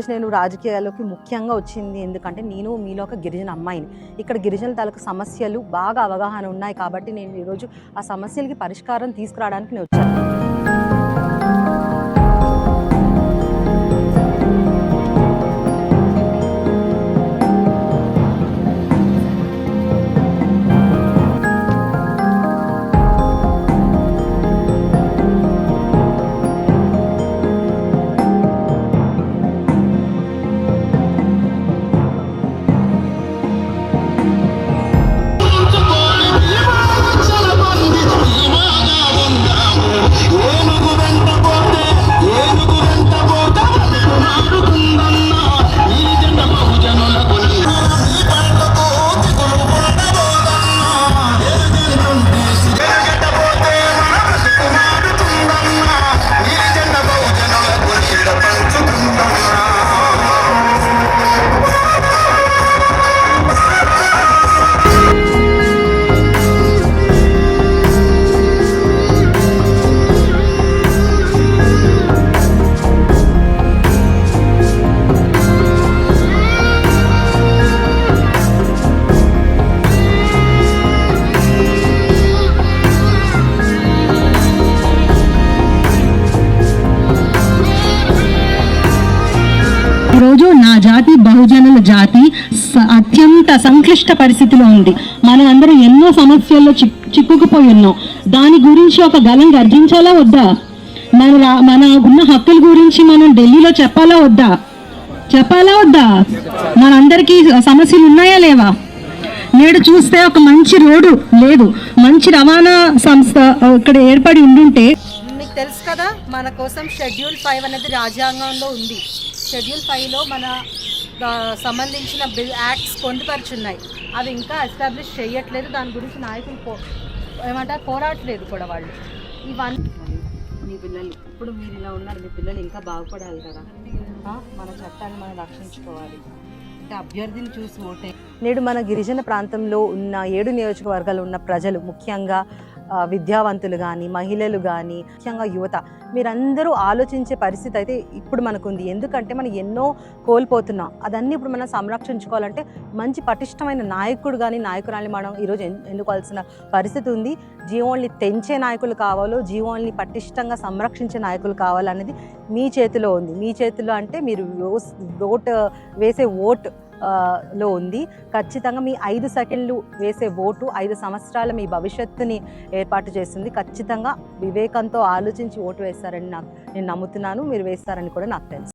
ఈరోజు నేను రాజకీయాల్లోకి ముఖ్యంగా వచ్చింది ఎందుకంటే నేను మీలో ఒక గిరిజన అమ్మాయిని. ఇక్కడ గిరిజన తాలూకు సమస్యలు బాగా అవగాహన ఉన్నాయి కాబట్టి నేను ఈరోజు ఆ సమస్యలకి పరిష్కారం తీసుకురావడానికి నేను వచ్చాను. జాతి బహుజనుల జాతి అత్యంత సంక్లిష్ట పరిస్థితిలో ఉంది. మనం అందరం ఎన్నో సమస్యల్లో చిక్ చిక్కుకుపోయి ఉన్నాం. దాని గురించి ఒక గలం గర్జించాలా వద్దా? మన రా- మన ఉన్న హక్కుల గురించి మనం ఢిల్లీలో చెప్పాలా వద్దా? చెప్పాలా వద్దా? మనందరికీ సమస్యలు ఉన్నాయా లేవా? నేడు చూస్తే ఒక మంచి రోడ్డు లేదు. మంచి రవాణా సంస్థ ఇక్కడ ఏర్పడి ఉండుంటే మీకు తెలుసు కదా మన కోసం షెడ్యూల్ ఫైవ్ అనేది రాజ్యాంగంలో ఉంది. షెడ్యూల్ ఫైవ్లో మన సంబంధించిన బిల్ యాక్ట్స్ పొందుపరుచున్నాయి. అవి ఇంకా ఎస్టాబ్లిష్ చేయట్లేదు. దాని గురించి నాయకులు పో ఏమంటారు పోరాటలేదు కూడా వాళ్ళు. ఇవన్నీ మీ పిల్లలు ఇప్పుడు మీరు ఇలా ఉన్నారు మీ పిల్లలు ఇంకా బాగుపడాలి కదా? ఆ, మన చట్టాన్ని మనం రక్షించుకోవాలి. అంటే అభ్యర్థిని చూసి ఓటే. నేడు మన గిరిజన ప్రాంతంలో ఉన్న ఏడు నియోజకవర్గాలు ఉన్న ప్రజలు ముఖ్యంగా విద్యావంతులు కానీ మహిళలు కానీ ముఖ్యంగా యువత మీరందరూ ఆలోచించే పరిస్థితి అయితే ఇప్పుడు మనకుంది. ఎందుకంటే మనం ఎన్నో కోల్పోతున్నాం. అదన్నీ ఇప్పుడు మనం సంరక్షించుకోవాలంటే మంచి పటిష్టమైన నాయకుడు కానీ నాయకురాలని మనం ఈరోజు ఎన్- ఎన్నుకోవాల్సిన పరిస్థితి ఉంది. జీవోల్ని తెంచే నాయకులు కావాలో జీవోల్ని పటిష్టంగా సంరక్షించే నాయకులు కావాలనేది మీ చేతిలో ఉంది. మీ చేతిలో అంటే మీరు ఓట్ వేసే ఓట్ లో ఉంది. ఖచ్చితంగా మీ ఐదు సెకండ్లు వేసే ఓటు ఐదు సంవత్సరాల మీ భవిష్యత్తుని ఏర్పాటు చేస్తుంది. ఖచ్చితంగా వివేకంతో ఆలోచించి ఓటు వేస్తారని నాకు నేను నమ్ముతున్నాను. మీరు వేస్తారని కూడా నాకు తెలుసు.